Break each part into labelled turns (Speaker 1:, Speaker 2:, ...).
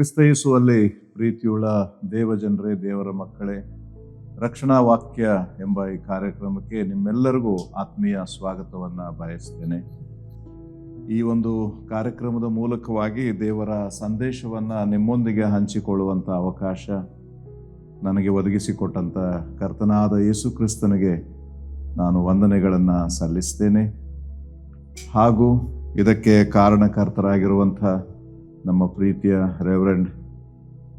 Speaker 1: ಕ್ರಿಸ್ತಯಿಸುವಲ್ಲಿ ಪ್ರೀತಿಯುಳ್ಳ ದೇವಜನರೇ, ದೇವರ ಮಕ್ಕಳೇ, ರಕ್ಷಣಾ ವಾಕ್ಯ ಎಂಬ ಈ ಕಾರ್ಯಕ್ರಮಕ್ಕೆ ನಿಮ್ಮೆಲ್ಲರಿಗೂ ಆತ್ಮೀಯ ಸ್ವಾಗತವನ್ನು ಬಯಸ್ತೇನೆ. ಈ ಒಂದು ಕಾರ್ಯಕ್ರಮದ ಮೂಲಕವಾಗಿ ದೇವರ ಸಂದೇಶವನ್ನು ನಿಮ್ಮೊಂದಿಗೆ ಹಂಚಿಕೊಳ್ಳುವಂಥ ಅವಕಾಶ ನನಗೆ ಒದಗಿಸಿಕೊಟ್ಟಂಥ ಕರ್ತನಾದ ಯೇಸು ಕ್ರಿಸ್ತನಿಗೆ ನಾನು ವಂದನೆಗಳನ್ನು ಸಲ್ಲಿಸ್ತೇನೆ. ಹಾಗೂ ಇದಕ್ಕೆ ಕಾರಣಕರ್ತರಾಗಿರುವಂಥ ನಮ್ಮ ಪ್ರೀತಿಯ ರೆವರೆಂಡ್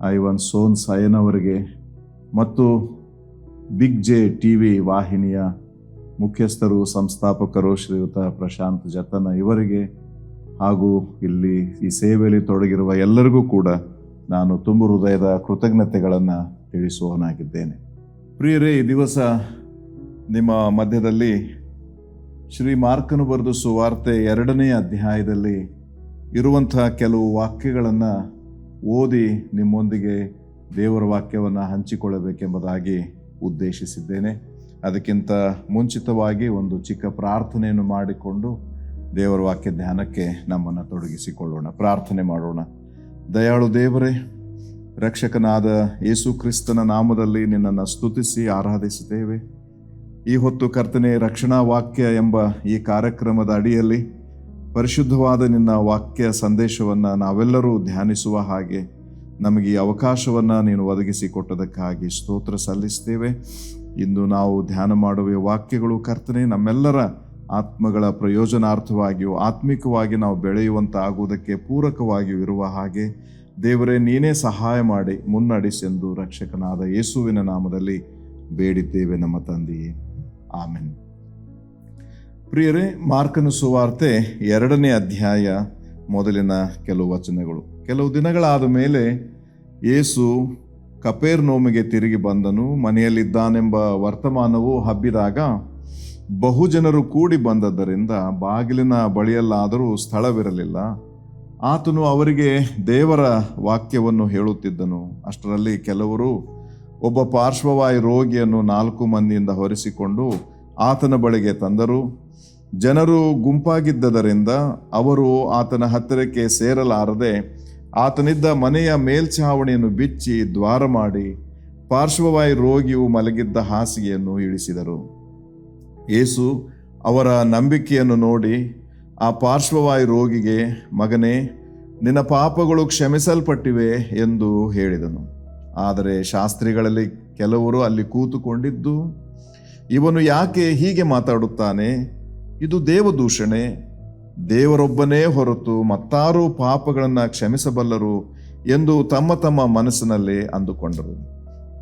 Speaker 1: ಐವನ್ ಸೋನ್ ಸಾಯನ್ ಅವರಿಗೆ ಮತ್ತು ಬಿಗ್ ಜೆ ಟಿ ವಿ ವಾಹಿನಿಯ ಮುಖ್ಯಸ್ಥರು, ಸಂಸ್ಥಾಪಕರು ಶ್ರೀಯುತ ಪ್ರಶಾಂತ್ ಜತನ ಇವರಿಗೆ ಹಾಗೂ ಇಲ್ಲಿ ಈ ಸೇವೆಯಲ್ಲಿ ತೊಡಗಿರುವ ಎಲ್ಲರಿಗೂ ಕೂಡ ನಾನು ತುಂಬು ಹೃದಯದ ಕೃತಜ್ಞತೆಗಳನ್ನು ತಿಳಿಸುವವನಾಗಿದ್ದೇನೆ. ಪ್ರಿಯರೇ, ಈ ದಿವಸ ನಿಮ್ಮ ಮಧ್ಯದಲ್ಲಿ ಶ್ರೀ ಮಾರ್ಕನು ಬರೆದು ಸುವಾರ್ತೆ ಎರಡನೇ ಅಧ್ಯಾಯದಲ್ಲಿ ಇರುವಂತಹ ಕೆಲವು ವಾಕ್ಯಗಳನ್ನು ಓದಿ ನಿಮ್ಮೊಂದಿಗೆ ದೇವರ ವಾಕ್ಯವನ್ನು ಹಂಚಿಕೊಳ್ಳಬೇಕೆಂಬುದಾಗಿ ಉದ್ದೇಶಿಸಿದ್ದೇನೆ. ಅದಕ್ಕಿಂತ ಮುಂಚಿತವಾಗಿ ಒಂದು ಚಿಕ್ಕ ಪ್ರಾರ್ಥನೆಯನ್ನು ಮಾಡಿಕೊಂಡು ದೇವರ ವಾಕ್ಯ ಧ್ಯಾನಕ್ಕೆ ನಮ್ಮನ್ನು ತೊಡಗಿಸಿಕೊಳ್ಳೋಣ. ಪ್ರಾರ್ಥನೆ ಮಾಡೋಣ. ದಯಾಳು ದೇವರೇ, ರಕ್ಷಕನಾದ ಯೇಸು ಕ್ರಿಸ್ತನ ನಾಮದಲ್ಲಿ ನಿನ್ನನ್ನು ಸ್ತುತಿಸಿ ಆರಾಧಿಸುತ್ತೇವೆ. ಈ ಹೊತ್ತು ಕರ್ತನೆ ರಕ್ಷಣಾ ವಾಕ್ಯ ಎಂಬ ಈ ಕಾರ್ಯಕ್ರಮದ ಅಡಿಯಲ್ಲಿ ಪರಿಶುದ್ಧವಾದ ನಿನ್ನ ವಾಕ್ಯ ಸಂದೇಶವನ್ನು ನಾವೆಲ್ಲರೂ ಧ್ಯಾನಿಸುವ ಹಾಗೆ ನಮಗೆ ಈ ಅವಕಾಶವನ್ನು ನೀನು ಒದಗಿಸಿಕೊಟ್ಟದಕ್ಕಾಗಿ ಸ್ತೋತ್ರ ಸಲ್ಲಿಸ್ತೇವೆ. ಇಂದು ನಾವು ಧ್ಯಾನ ಮಾಡುವ ವಾಕ್ಯಗಳು ಕರ್ತನೆ, ನಮ್ಮೆಲ್ಲರ ಆತ್ಮಗಳ ಪ್ರಯೋಜನಾರ್ಥವಾಗಿಯೂ ಆತ್ಮಿಕವಾಗಿ ನಾವು ಬೆಳೆಯುವಂತ ಆಗುವುದಕ್ಕೆ ಪೂರಕವಾಗಿಯೂ ಇರುವ ಹಾಗೆ ದೇವರೇ, ನೀನೇ ಸಹಾಯ ಮಾಡಿ, ಮುನ್ನಡೆಸೆಂದು ರಕ್ಷಕನಾದ ಯೇಸುವಿನ ನಾಮದಲ್ಲಿ ಬೇಡಿದ್ದೇವೆ ನಮ್ಮ ತಂದೆಯೇ. ಆಮೆನ್. ಪ್ರಿಯರೇ, ಮಾರ್ಕನ ಸುವಾರ್ತೆ ಎರಡನೇ ಅಧ್ಯಾಯ ಮೊದಲಿನ ಕೆಲವು ವಚನಗಳು. ಕೆಲವು ದಿನಗಳಾದ ಮೇಲೆ ಯೇಸು ಕಪೇರ್ ನೋಮಿಗೆ ತಿರುಗಿ ಬಂದನು. ಮನೆಯಲ್ಲಿದ್ದಾನೆಂಬ ವರ್ತಮಾನವು ಹಬ್ಬಿದಾಗ ಬಹುಜನರು ಕೂಡಿ ಬಂದದ್ದರಿಂದ ಬಾಗಿಲಿನ ಬಳಿಯಲ್ಲಾದರೂ ಸ್ಥಳವಿರಲಿಲ್ಲ. ಆತನು ಅವರಿಗೆ ದೇವರ ವಾಕ್ಯವನ್ನು ಹೇಳುತ್ತಿದ್ದನು. ಅಷ್ಟರಲ್ಲಿ ಕೆಲವರು ಒಬ್ಬ ಪಾರ್ಶ್ವವಾಯು ರೋಗಿಯನ್ನು ನಾಲ್ಕು ಮಂದಿಯಿಂದ ಹೊರಿಸಿಕೊಂಡು ಆತನ ಬಳಿಗೆ ತಂದರು. ಜನರು ಗುಂಪಾಗಿದ್ದರಿಂದ ಅವರು ಆತನ ಹತ್ತಿರಕ್ಕೆ ಸೇರಲಾರದೆ ಆತನಿದ್ದ ಮನೆಯ ಮೇಲ್ಛಾವಣಿಯನ್ನು ಬಿಚ್ಚಿ ದ್ವಾರ ಮಾಡಿ ಪಾರ್ಶ್ವವಾಯು ರೋಗಿಯು ಮಲಗಿದ್ದ ಹಾಸಿಗೆಯನ್ನು ಇಳಿಸಿದರು. ಏಸು ಅವರ ನಂಬಿಕೆಯನ್ನು ನೋಡಿ, ಆ ಪಾರ್ಶ್ವವಾಯು ರೋಗಿಗೆ, ಮಗನೇ, ನಿನ್ನ ಪಾಪಗಳು ಕ್ಷಮಿಸಲ್ಪಟ್ಟಿವೆ ಎಂದು ಹೇಳಿದನು. ಆದರೆ ಶಾಸ್ತ್ರಿಗಳಲ್ಲಿ ಕೆಲವರು ಅಲ್ಲಿ ಕೂತುಕೊಂಡಿದ್ದು, ಇವನು ಯಾಕೆ ಹೀಗೆ ಮಾತಾಡುತ್ತಾನೆ? ಇದು ದೇವದೂಷಣೆ. ದೇವರೊಬ್ಬನೇ ಹೊರತು ಮತ್ತಾರೂ ಪಾಪಗಳನ್ನು ಕ್ಷಮಿಸಬಲ್ಲರು ಎಂದು ತಮ್ಮ ತಮ್ಮ ಮನಸ್ಸಿನಲ್ಲಿ ಅಂದುಕೊಂಡರು.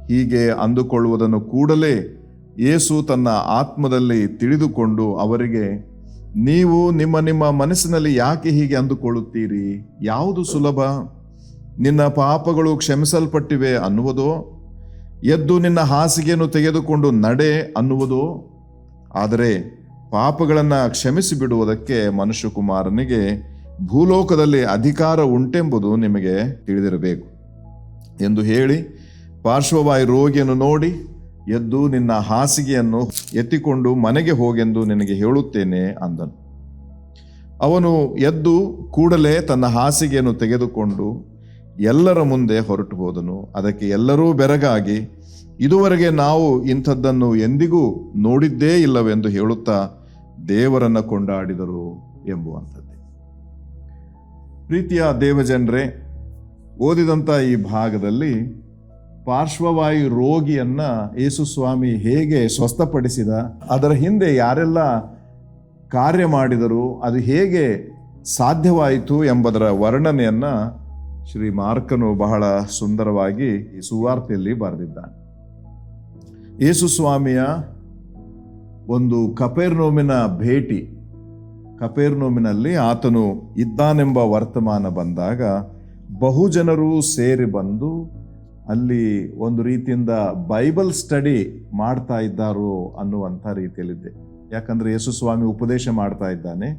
Speaker 1: ಹೀಗೆ ಅಂದುಕೊಳ್ಳುವುದನ್ನು ಕೂಡಲೇ ಯೇಸು ತನ್ನ ಆತ್ಮದಲ್ಲಿ ತಿಳಿದುಕೊಂಡು ಅವರಿಗೆ, ನೀವು ನಿಮ್ಮ ನಿಮ್ಮ ಮನಸ್ಸಿನಲ್ಲಿ ಯಾಕೆ ಹೀಗೆ ಅಂದುಕೊಳ್ಳುತ್ತೀರಿ? ಯಾವುದು ಸುಲಭ? ನಿನ್ನ ಪಾಪಗಳು ಕ್ಷಮಿಸಲ್ಪಟ್ಟಿವೆ ಅನ್ನುವುದೋ? ಎದ್ದು ನಿನ್ನ ಹಾಸಿಗೆಯನ್ನು ತೆಗೆದುಕೊಂಡು ನಡೆ ಅನ್ನುವುದೋ? ಆದರೆ ಪಾಪಗಳನ್ನು ಕ್ಷಮಿಸಿ ಬಿಡುವುದಕ್ಕೆ ಮನುಷ್ಯಕುಮಾರನಿಗೆ ಭೂಲೋಕದಲ್ಲಿ ಅಧಿಕಾರ ಉಂಟೆಂಬುದು ನಿಮಗೆ ತಿಳಿದಿರಬೇಕು. ಎಂದು ಹೇಳಿ ಪಾರ್ಶ್ವವಾಯು ರೋಗಿಯನ್ನು ನೋಡಿ, ಎದ್ದು ನಿನ್ನ ಹಾಸಿಗೆಯನ್ನು ಎತ್ತಿಕೊಂಡು ಮನೆಗೆ ಹೋಗೆಂದು ನಿನಗೆ ಹೇಳುತ್ತೇನೆ ಅಂದನು. ಅವನು ಎದ್ದು ಕೂಡಲೇ ತನ್ನ ಹಾಸಿಗೆಯನ್ನು ತೆಗೆದುಕೊಂಡು ಎಲ್ಲರ ಮುಂದೆ ಹೊರಟು ಹೋದನು. ಅದಕ್ಕೆ ಎಲ್ಲರೂ ಬೆರಗಾಗಿ, ಇದುವರೆಗೆ ನಾವು ಇಂಥದ್ದನ್ನು ಎಂದಿಗೂ ನೋಡಿದ್ದೇ ಇಲ್ಲವೆಂದು ಹೇಳುತ್ತಾ ದೇವರನ್ನ ಕೊಂಡಾಡಿದರು ಎಂಬುವಂಥದ್ದೇ. ಪ್ರೀತಿಯ ದೇವಜನರೇ, ಓದಿದಂಥ ಈ ಭಾಗದಲ್ಲಿ ಪಾರ್ಶ್ವವಾಯು ರೋಗಿಯನ್ನ ಯೇಸು ಸ್ವಾಮಿ ಹೇಗೆ ಸ್ವಸ್ಥಪಡಿಸಿದ, ಅದರ ಹಿಂದೆ ಯಾರೆಲ್ಲ ಕಾರ್ಯ ಮಾಡಿದರು, ಅದು ಹೇಗೆ ಸಾಧ್ಯವಾಯಿತು ಎಂಬುದರ ವರ್ಣನೆಯನ್ನ ಶ್ರೀ ಮಾರ್ಕನು ಬಹಳ ಸುಂದರವಾಗಿ ಈ ಸುವಾರ್ತೆಯಲ್ಲಿ ಬರೆದಿದ್ದಾನೆ. ಯೇಸು ಸ್ವಾಮಿಯ ಒಂದು ಕಪೇರ್ನೋಮಿನ ಭೇಟಿ. ಕಪೇರ್ನೋಮಿನಲ್ಲಿ ಆತನು ಇದ್ದಾನೆಂಬ ವರ್ತಮಾನ ಬಂದಾಗ ಬಹುಜನರು ಸೇರಿ ಬಂದು ಅಲ್ಲಿ ಒಂದು ರೀತಿಯಿಂದ ಬೈಬಲ್ ಸ್ಟಡಿ ಮಾಡ್ತಾ ಇದ್ದಾರೋ ಅನ್ನುವಂಥ ರೀತಿಯಲ್ಲಿದ್ದೆ ಯಾಕಂದರೆ ಯೇಸು ಸ್ವಾಮಿ ಉಪದೇಶ ಮಾಡ್ತಾ ಇದ್ದಾನೆ.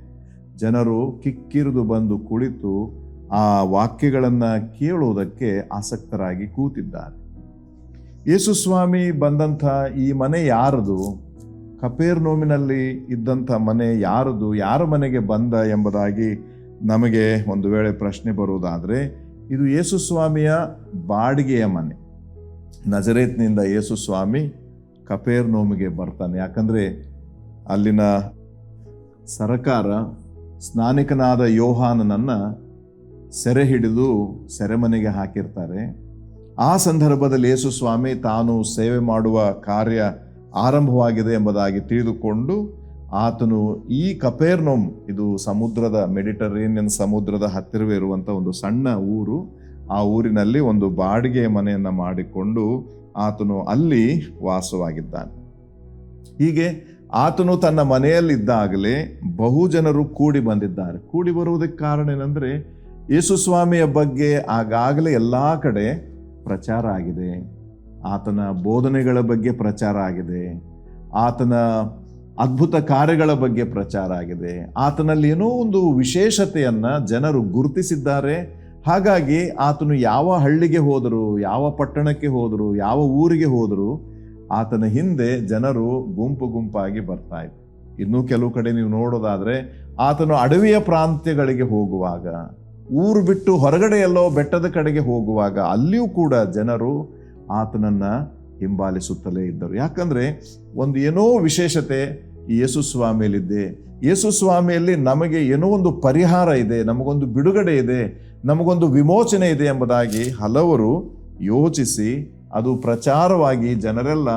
Speaker 1: ಜನರು ಕಿಕ್ಕಿರಿದು ಬಂದು ಕುಳಿತು ಆ ವಾಕ್ಯಗಳನ್ನು ಕೇಳುವುದಕ್ಕೆ ಆಸಕ್ತರಾಗಿ ಕೂತಿದ್ದಾರೆ. ಯೇಸು ಸ್ವಾಮಿ ಬಂದಂಥ ಈ ಮನೆ ಯಾರದು? ಕಪೇರ್ ನೋಮಿನಲ್ಲಿ ಇದ್ದಂಥ ಮನೆ ಯಾರದು, ಯಾರ ಮನೆಗೆ ಬಂದ ಎಂಬುದಾಗಿ ನಮಗೆ ಒಂದು ವೇಳೆ ಪ್ರಶ್ನೆ ಬರುವುದಾದರೆ, ಇದು ಯೇಸುಸ್ವಾಮಿಯ ಬಾಡಿಗೆಯ ಮನೆ. ನಜರೇತ್ನಿಂದ ಯೇಸುಸ್ವಾಮಿ ಕಪೇರ್ ನೋಮಿಗೆ ಬರ್ತಾನೆ. ಯಾಕಂದರೆ ಅಲ್ಲಿನ ಸರಕಾರ ಸ್ನಾನಿಕನಾದ ಯೋಹಾನನನ್ನು ಸೆರೆ ಹಿಡಿದು ಸೆರೆಮನೆಗೆ ಹಾಕಿರ್ತಾರೆ. ಆ ಸಂದರ್ಭದಲ್ಲಿ ಯೇಸು ಸ್ವಾಮಿ ತಾನು ಸೇವೆ ಮಾಡುವ ಕಾರ್ಯ ಆರಂಭವಾಗಿದೆ ಎಂಬುದಾಗಿ ತಿಳಿದುಕೊಂಡು ಆತನು ಈ ಕಪೇರ್ನೊಮ್, ಇದು ಸಮುದ್ರದ ಮೆಡಿಟರೇನಿಯನ್ ಸಮುದ್ರದ ಹತ್ತಿರವೇ ಇರುವಂಥ ಒಂದು ಸಣ್ಣ ಊರು, ಆ ಊರಿನಲ್ಲಿ ಒಂದು ಬಾಡಿಗೆ ಮನೆಯನ್ನು ಮಾಡಿಕೊಂಡು ಆತನು ಅಲ್ಲಿ ವಾಸವಾಗಿದ್ದಾನೆ. ಹೀಗೆ ಆತನು ತನ್ನ ಮನೆಯಲ್ಲಿದ್ದಾಗಲೇ ಬಹು ಜನರು ಕೂಡಿ ಬಂದಿದ್ದಾರೆ. ಕೂಡಿ ಬರುವುದಕ್ಕೆ ಕಾರಣ ಏನಂದ್ರೆ, ಯೇಸು ಸ್ವಾಮಿಯ ಬಗ್ಗೆ ಆಗಾಗಲೇ ಎಲ್ಲ ಕಡೆ ಪ್ರಚಾರ ಆಗಿದೆ. ಆತನ ಬೋಧನೆಗಳ ಬಗ್ಗೆ ಪ್ರಚಾರ ಆಗಿದೆ. ಆತನ ಅದ್ಭುತ ಕಾರ್ಯಗಳ ಬಗ್ಗೆ ಪ್ರಚಾರ ಆಗಿದೆ. ಆತನಲ್ಲಿ ಏನೋ ಒಂದು ವಿಶೇಷತೆಯನ್ನು ಜನರು ಗುರುತಿಸಿದ್ದಾರೆ. ಹಾಗಾಗಿ ಆತನು ಯಾವ ಹಳ್ಳಿಗೆ ಹೋದರು, ಯಾವ ಪಟ್ಟಣಕ್ಕೆ ಹೋದರು, ಯಾವ ಊರಿಗೆ ಹೋದರು ಆತನ ಹಿಂದೆ ಜನರು ಗುಂಪು ಗುಂಪಾಗಿ ಬರ್ತಾ ಇತ್ತು ಇನ್ನೂ ಕೆಲವು ಕಡೆ ನೀವು ನೋಡೋದಾದರೆ ಆತನು ಅಡವಿಯ ಪ್ರಾಂತ್ಯಗಳಿಗೆ ಹೋಗುವಾಗ, ಊರು ಬಿಟ್ಟು ಹೊರಗಡೆ ಎಲ್ಲೋ ಬೆಟ್ಟದ ಕಡೆಗೆ ಹೋಗುವಾಗ ಅಲ್ಲಿಯೂ ಕೂಡ ಜನರು ಆತನನ್ನ ಹಿಂಬಾಲಿಸುತ್ತಲೇ ಇದ್ದರು. ಯಾಕಂದ್ರೆ ಒಂದು ಏನೋ ವಿಶೇಷತೆ ಯೇಸು ಸ್ವಾಮಿಯಲ್ಲಿದ್ದೆ ಯೇಸು ಸ್ವಾಮಿಯಲ್ಲಿ ನಮಗೆ ಏನೋ ಒಂದು ಪರಿಹಾರ ಇದೆ, ನಮಗೊಂದು ಬಿಡುಗಡೆ ಇದೆ, ನಮಗೊಂದು ವಿಮೋಚನೆ ಇದೆ ಎಂಬುದಾಗಿ ಹಲವರು ಯೋಚಿಸಿ ಅದು ಪ್ರಚಾರವಾಗಿ ಜನರೆಲ್ಲ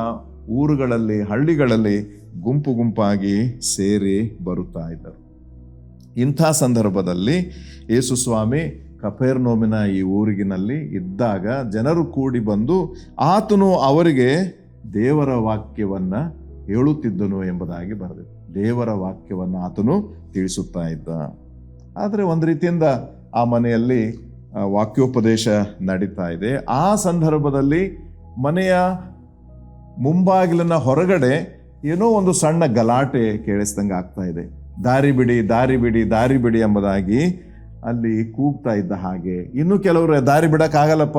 Speaker 1: ಊರುಗಳಲ್ಲಿ, ಹಳ್ಳಿಗಳಲ್ಲಿ ಗುಂಪು ಗುಂಪಾಗಿ ಸೇರಿ ಬರುತ್ತಾ ಇದ್ದರು. ಇಂಥ ಸಂದರ್ಭದಲ್ಲಿ ಯೇಸು ಸ್ವಾಮಿ ಕಪೇರ್ನೋಮಿನ ಈ ಊರಿಗಿನಲ್ಲಿ ಇದ್ದಾಗ ಜನರು ಕೂಡಿ ಬಂದು ಆತನು ಅವರಿಗೆ ದೇವರ ವಾಕ್ಯವನ್ನು ಹೇಳುತ್ತಿದ್ದನು ಎಂಬುದಾಗಿ ಬರೆದಿದೆ. ದೇವರ ವಾಕ್ಯವನ್ನು ಆತನು ತಿಳಿಸುತ್ತಾ ಇದ್ದ. ಆದರೆ ಒಂದು ರೀತಿಯಿಂದ ಆ ಮನೆಯಲ್ಲಿ ವಾಕ್ಯೋಪದೇಶ ನಡೀತಾ ಇದೆ. ಆ ಸಂದರ್ಭದಲ್ಲಿ ಮನೆಯ ಮುಂಬಾಗಿಲಿನ ಹೊರಗಡೆ ಏನೋ ಒಂದು ಸಣ್ಣ ಗಲಾಟೆ ಕೇಳಿಸ್ದಂಗೆ ಆಗ್ತಾ ಇದೆ. ದಾರಿ ಬಿಡಿ ದಾರಿ ಬಿಡಿ ದಾರಿ ಬಿಡಿ ಎಂಬುದಾಗಿ ಅಲ್ಲಿ ಕೂಗ್ತಾ ಇದ್ದ ಹಾಗೆ. ಇನ್ನೂ ಕೆಲವರು, ದಾರಿ ಬಿಡೋಕ್ಕಾಗಲ್ಲಪ್ಪ,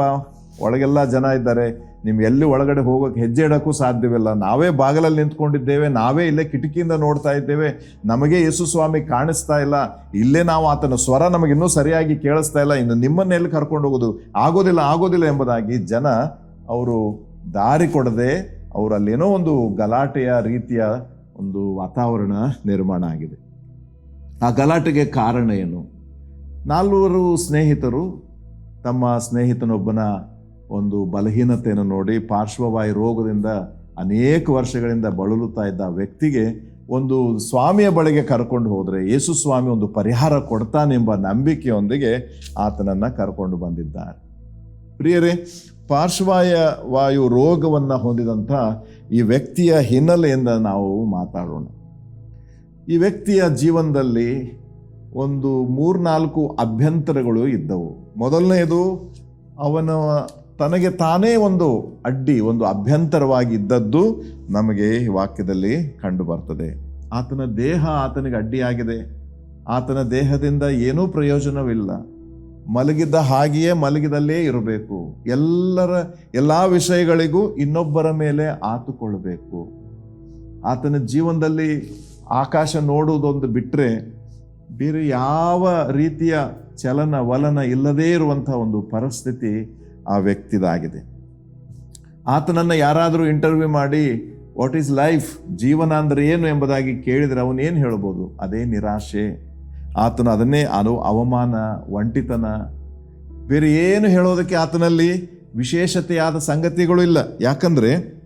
Speaker 1: ಒಳಗೆಲ್ಲ ಜನ ಇದ್ದಾರೆ ನಿಮ್ಗೆ ಎಲ್ಲಿ ಒಳಗಡೆ ಹೋಗೋಕೆ ಹೆಜ್ಜೆ ಇಡೋಕ್ಕೂ ಸಾಧ್ಯವಿಲ್ಲ. ನಾವೇ ಬಾಗಲಲ್ಲಿ ನಿಂತ್ಕೊಂಡಿದ್ದೇವೆ, ನಾವೇ ಇಲ್ಲೇ ಕಿಟಕಿಯಿಂದ ನೋಡ್ತಾ ಇದ್ದೇವೆ, ನಮಗೆ ಯೇಸು ಸ್ವಾಮಿ ಕಾಣಿಸ್ತಾ ಇಲ್ಲ. ಇಲ್ಲೇ ನಾವು ಆತನ ಸ್ವರ ನಮಗೆ ಇನ್ನೂ ಸರಿಯಾಗಿ ಕೇಳಿಸ್ತಾ ಇಲ್ಲ. ಇನ್ನು ನಿಮ್ಮನ್ನೆಲ್ಲಿ ಕರ್ಕೊಂಡು ಹೋಗೋದು? ಆಗೋದಿಲ್ಲ ಆಗೋದಿಲ್ಲ ಎಂಬುದಾಗಿ ಜನ ಅವರು ದಾರಿ ಕೊಡದೆ ಅವರಲ್ಲೇನೋ ಒಂದು ಗಲಾಟೆಯ ರೀತಿಯ ಒಂದು ವಾತಾವರಣ ನಿರ್ಮಾಣ ಆಗಿದೆ. ಆ ಗಲಾಟೆಗೆ ಕಾರಣ ಏನು? ನಾಲ್ವರು ಸ್ನೇಹಿತರು ತಮ್ಮ ಸ್ನೇಹಿತನೊಬ್ಬನ ಒಂದು ಬಲಹೀನತೆಯನ್ನು ನೋಡಿ ಪಾರ್ಶ್ವವಾಯು ರೋಗದಿಂದ ಅನೇಕ ವರ್ಷಗಳಿಂದ ಬಳಲುತ್ತಾ ಇದ್ದ ವ್ಯಕ್ತಿಗೆ ಒಂದು ಸ್ವಾಮಿಯ ಬಳಿಗೆ ಕರ್ಕೊಂಡು ಹೋದರೆ ಯೇಸು ಸ್ವಾಮಿ ಒಂದು ಪರಿಹಾರ ಕೊಡ್ತಾನೆಂಬ ನಂಬಿಕೆಯೊಂದಿಗೆ ಆತನನ್ನು ಕರ್ಕೊಂಡು ಬಂದಿದ್ದಾರೆ. ಪ್ರಿಯರೇ ಪಾರ್ಶ್ವಾಯ ವಾಯು ರೋಗವನ್ನು ಹೊಂದಿದಂಥ ಈ ವ್ಯಕ್ತಿಯ ಹಿನ್ನೆಲೆಯಿಂದ ನಾವು ಮಾತಾಡೋಣ. ಈ ವ್ಯಕ್ತಿಯ ಜೀವನದಲ್ಲಿ ಒಂದು ಮೂರ್ನಾಲ್ಕು ಅಭ್ಯಂತರಗಳು ಇದ್ದವು. ಮೊದಲನೆಯದು, ಅವನ, ತನಗೆ ತಾನೇ ಒಂದು ಅಡ್ಡಿ, ಒಂದು ಅಭ್ಯಂತರವಾಗಿ ಇದ್ದದ್ದು ನಮಗೆ ಈ ವಾಕ್ಯದಲ್ಲಿ ಕಂಡು ಬರ್ತದೆ. ಆತನ ದೇಹ ಆತನಿಗೆ ಅಡ್ಡಿಯಾಗಿದೆ. ಆತನ ದೇಹದಿಂದ ಏನೂ ಪ್ರಯೋಜನವಿಲ್ಲ. ಮಲಗಿದ್ದ ಹಾಗೆಯೇ ಮಲಗಿದಲ್ಲೇ ಇರಬೇಕು. ಎಲ್ಲರ, ಎಲ್ಲ ವಿಷಯಗಳಿಗೂ ಇನ್ನೊಬ್ಬರ ಮೇಲೆ ಆತುಕೊಳ್ಳಬೇಕು. ಆತನ ಜೀವನದಲ್ಲಿ ಆಕಾಶ ನೋಡುವುದೊಂದು ಬಿಟ್ಟರೆ ಬೇರೆ ಯಾವ ರೀತಿಯ ಚಲನ ವಲನ ಇಲ್ಲದೇ ಇರುವಂಥ ಒಂದು ಪರಿಸ್ಥಿತಿ ಆ ವ್ಯಕ್ತಿದಾಗಿದೆ. ಆತನನ್ನು ಯಾರಾದರೂ ಇಂಟರ್ವ್ಯೂ ಮಾಡಿ ವಾಟ್ ಈಸ್ ಲೈಫ್ ಜೀವನ ಅಂದರೆ ಏನು? ಎಂಬುದಾಗಿ ಕೇಳಿದರೆ ಅವನೇನು ಹೇಳ್ಬೋದು? ಅದೇ ನಿರಾಶೆ. ಆತನು ಅದನ್ನೇ, ಅದು ಅವಮಾನ, ಒಂಟಿತನ. ಬೇರೆ ಏನು ಹೇಳೋದಕ್ಕೆ ಆತನಲ್ಲಿ ವಿಶೇಷತೆಯಾದ ಸಂಗತಿಗಳು ಇಲ್ಲ. ಯಾಕಂದ್ರೆ,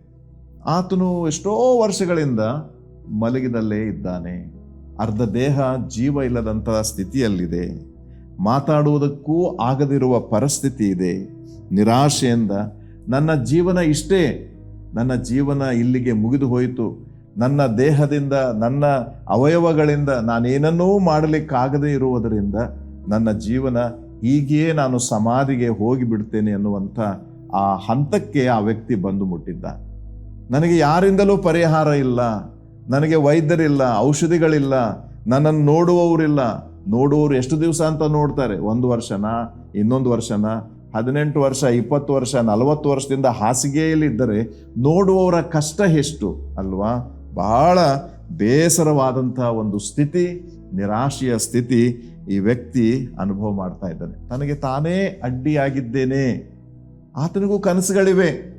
Speaker 1: ಆತನು ಎಷ್ಟೋ ವರ್ಷಗಳಿಂದ ಮಲಗಿದಲ್ಲೇ ಇದ್ದಾನೆ. ಅರ್ಧ ದೇಹ ಜೀವ ಇಲ್ಲದಂತಹ ಸ್ಥಿತಿಯಲ್ಲಿದೆ. ಮಾತಾಡುವುದಕ್ಕೂ ಆಗದಿರುವ ಪರಿಸ್ಥಿತಿ ಇದೆ. ನಿರಾಶೆಯಿಂದ ನನ್ನ ಜೀವನ ಇಷ್ಟೇ. ನನ್ನ ಜೀವನ ಇಲ್ಲಿಗೆ ಮುಗಿದು ಹೋಯಿತು. ನನ್ನ ದೇಹದಿಂದ, ನನ್ನ ಅವಯವಗಳಿಂದ ನಾನೇನನ್ನೂ ಮಾಡಲಿಕ್ಕಾಗದೇ ಇರುವುದರಿಂದ ನನ್ನ ಜೀವನ ಹೀಗೆಯೇ ನಾನು ಸಮಾಧಿಗೆ ಹೋಗಿಬಿಡ್ತೇನೆ ಅನ್ನುವಂಥ ಆ ಹಂತಕ್ಕೆ ಆ ವ್ಯಕ್ತಿ ಬಂದು ಮುಟ್ಟಿದ್ದ. ನನಗೆ ಯಾರಿಂದಲೂ ಪರಿಹಾರ ಇಲ್ಲ. ನನಗೆ ವೈದ್ಯರಿಲ್ಲ, ಔಷಧಿಗಳಿಲ್ಲ, ನನ್ನನ್ನು ನೋಡುವವರಿಲ್ಲ. ನೋಡುವವರು ಎಷ್ಟು ದಿವಸ ಅಂತ ನೋಡ್ತಾರೆ. ಒಂದು ವರ್ಷನ, ಇನ್ನೊಂದು ವರ್ಷನ, ಹದಿನೆಂಟು ವರ್ಷ, ಇಪ್ಪತ್ತು ವರ್ಷ, ನಲವತ್ತು ವರ್ಷದಿಂದ ಹಾಸಿಗೆಯಲ್ಲಿ ಇದ್ದರೆ ನೋಡುವವರ ಕಷ್ಟ ಎಷ್ಟು ಅಲ್ವಾ? ಬಹಳ ಬೇಸರವಾದಂಥ ಒಂದು ಸ್ಥಿತಿ, ನಿರಾಶೆಯ ಸ್ಥಿತಿ ಈ ವ್ಯಕ್ತಿ ಅನುಭವ ಮಾಡ್ತಾ ಇದ್ದಾನೆ. ತನಗೆ ತಾನೇ ಅಡ್ಡಿಯಾಗಿದ್ದೇನೆ. ಆತನಿಗೂ ಕನಸುಗಳಿವೆ.